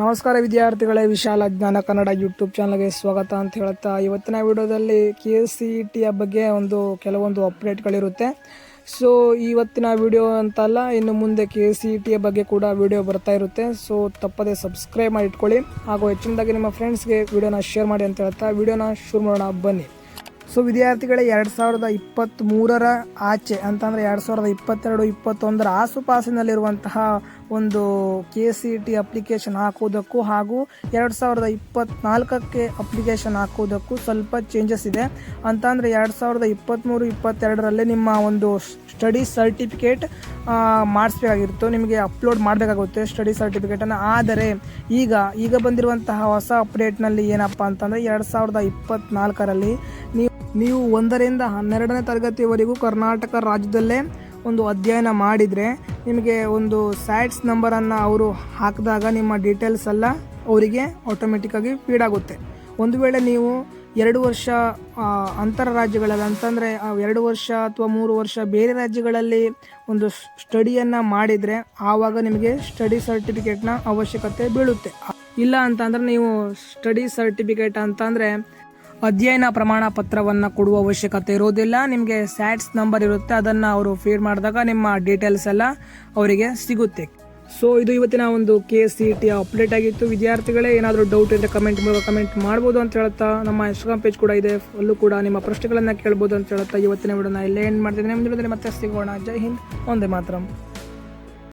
ನಮಸ್ಕಾರ ವಿದ್ಯಾರ್ಥಿಗಳೇ, ವಿಶಾಲ ಜ್ಞಾನ ಕನ್ನಡ ಯೂಟ್ಯೂಬ್ ಚಾನಲ್ಗೆ ಸ್ವಾಗತ ಅಂತ ಹೇಳ್ತಾ, ಇವತ್ತಿನ ವಿಡಿಯೋದಲ್ಲಿ ಕೆ ಎಸ್ ಸಿ ಟಿಯ ಬಗ್ಗೆ ಒಂದು, ಕೆಲವೊಂದು ಅಪ್ಡೇಟ್ಗಳಿರುತ್ತೆ ಸೊ ಇವತ್ತಿನ ವಿಡಿಯೋ ಅಂತಲ್ಲ, ಇನ್ನು ಮುಂದೆ ಕೆ ಎಸ್ ಸಿ ಟಿಯ ಬಗ್ಗೆ ಕೂಡ ವಿಡಿಯೋ ಬರ್ತಾ ಇರುತ್ತೆ. ಸೊ ತಪ್ಪದೆ ಸಬ್ಸ್ಕ್ರೈಬ್ ಮಾಡಿ ಇಟ್ಕೊಳ್ಳಿ ಹಾಗೂ ಹೆಚ್ಚಿನದಾಗಿ ನಿಮ್ಮ ಫ್ರೆಂಡ್ಸ್ಗೆ ವಿಡಿಯೋನ ಶೇರ್ ಮಾಡಿ ಅಂತ ಹೇಳ್ತಾ, ವಿಡಿಯೋನ ಶುರು ಮಾಡೋಣ, ಬನ್ನಿ. ಸೊ ವಿದ್ಯಾರ್ಥಿಗಳೇ ಎರಡು ಸಾವಿರದ ಇಪ್ಪತ್ತ್ಮೂರರ ಆಚೆ ಅಂತಂದರೆ ಎರಡು ಸಾವಿರದ ಇಪ್ಪತ್ತೆರಡು, ಇಪ್ಪತ್ತೊಂದರ ಆಸುಪಾಸಿನಲ್ಲಿರುವಂತಹ ಒಂದು ಕೆ ಸಿ ಟಿ ಅಪ್ಲಿಕೇಶನ್ ಹಾಕುವುದಕ್ಕೂ ಹಾಗೂ ಎರಡು ಸಾವಿರದ ಇಪ್ಪತ್ತ್ನಾಲ್ಕಕ್ಕೆ ಅಪ್ಲಿಕೇಶನ್ ಹಾಕುವುದಕ್ಕೂ ಸ್ವಲ್ಪ ಚೇಂಜಸ್ ಇದೆ. ಅಂತಂದರೆ ಎರಡು ಸಾವಿರದ ಇಪ್ಪತ್ತ್ಮೂರು, ಇಪ್ಪತ್ತೆರಡರಲ್ಲೇ ನಿಮ್ಮ ಒಂದು ಸ್ಟಡಿ ಸರ್ಟಿಫಿಕೇಟ್ ಮಾಡಿಸ್ಬೇಕಾಗಿತ್ತು. ನಿಮಗೆ ಅಪ್ಲೋಡ್ ಮಾಡಬೇಕಾಗುತ್ತೆ ಸ್ಟಡಿ ಸರ್ಟಿಫಿಕೇಟನ್ನು ಆದರೆ ಈಗ ಈಗ ಬಂದಿರುವಂತಹ ಹೊಸ ಅಪ್ಡೇಟ್ನಲ್ಲಿ ಏನಪ್ಪ ಅಂತಂದರೆ ಎರಡು ಸಾವಿರದ ಇಪ್ಪತ್ತ್ನಾಲ್ಕರಲ್ಲಿ ನೀವು ನೀವು ಒಂದರಿಂದ ಹನ್ನೆರಡನೇ ತರಗತಿವರೆಗೂ ಕರ್ನಾಟಕ ರಾಜ್ಯದಲ್ಲೇ ಒಂದು ಅಧ್ಯಯನ ಮಾಡಿದರೆ ನಿಮಗೆ ಒಂದು ಸ್ಯಾಟ್ಸ್ ನಂಬರನ್ನು ಅವರು ಹಾಕಿದಾಗ ನಿಮ್ಮ ಡೀಟೇಲ್ಸ್ ಎಲ್ಲ ಅವರಿಗೆ ಆಟೋಮೆಟಿಕ್ಕಾಗಿ ಫೀಡ್ ಆಗುತ್ತೆ. ಒಂದು ವೇಳೆ ನೀವು ಎರಡು ವರ್ಷ ಅಂತರ ರಾಜ್ಯಗಳಲ್ಲಿ ಅಂತಂದರೆ ಎರಡು ವರ್ಷ ಅಥವಾ ಮೂರು ವರ್ಷ ಬೇರೆ ರಾಜ್ಯಗಳಲ್ಲಿ ಒಂದು ಸ್ಟಡಿಯನ್ನು ಮಾಡಿದರೆ ಆವಾಗ ನಿಮಗೆ ಸ್ಟಡಿ ಸರ್ಟಿಫಿಕೇಟ್ನ ಅವಶ್ಯಕತೆ ಬೀಳುತ್ತೆ. ಇಲ್ಲ ಅಂತಂದರೆ ನೀವು ಸ್ಟಡಿ ಸರ್ಟಿಫಿಕೇಟ್ ಅಂತಂದರೆ ಅಧ್ಯಯನ ಪ್ರಮಾಣ ಪತ್ರವನ್ನು ಕೊಡುವ ಅವಶ್ಯಕತೆ ಇರೋದಿಲ್ಲ. ನಿಮಗೆ ಸ್ಯಾಟ್ಸ್ ನಂಬರ್ ಇರುತ್ತೆ, ಅದನ್ನು ಅವರು ಫೀಡ್ ಮಾಡಿದಾಗ ನಿಮ್ಮ ಡೀಟೇಲ್ಸ್ ಎಲ್ಲ ಅವರಿಗೆ ಸಿಗುತ್ತೆ. ಸೊ ಇದು ಇವತ್ತಿನ ಒಂದು ಕೆ ಸಿ ಟಿ ಅಪ್ಡೇಟ್ ಆಗಿತ್ತು. ವಿದ್ಯಾರ್ಥಿಗಳೇ, ಏನಾದರೂ ಡೌಟ್ ಇದ್ದರೆ ಕಮೆಂಟ್ ಮೂಲಕ ಕಮೆಂಟ್ ಮಾಡ್ಬೋದು ಅಂತ ಹೇಳ್ತಾ ನಮ್ಮ ಇನ್ಸ್ಟಾಗ್ರಾಮ್ ಪೇಜ್ ಕೂಡ ಇದೆ. ಅಲ್ಲೂ ಕೂಡ ನಿಮ್ಮ ಪ್ರಶ್ನೆಗಳನ್ನು ಕೇಳ್ಬೋದು ಅಂತ ಹೇಳ್ತಾ ಇವತ್ತಿನ ವಿಡಿಯೋನ ಇಲ್ಲೇ ಏನು ಮಾಡ್ತಿದ್ದೀನಿ. ಮುಂದಿನ ಮತ್ತೆ ಸಿಗೋಣ. ಜೈ ಹಿಂದ್. ಒಂದೇ ಮಾತ್ರ.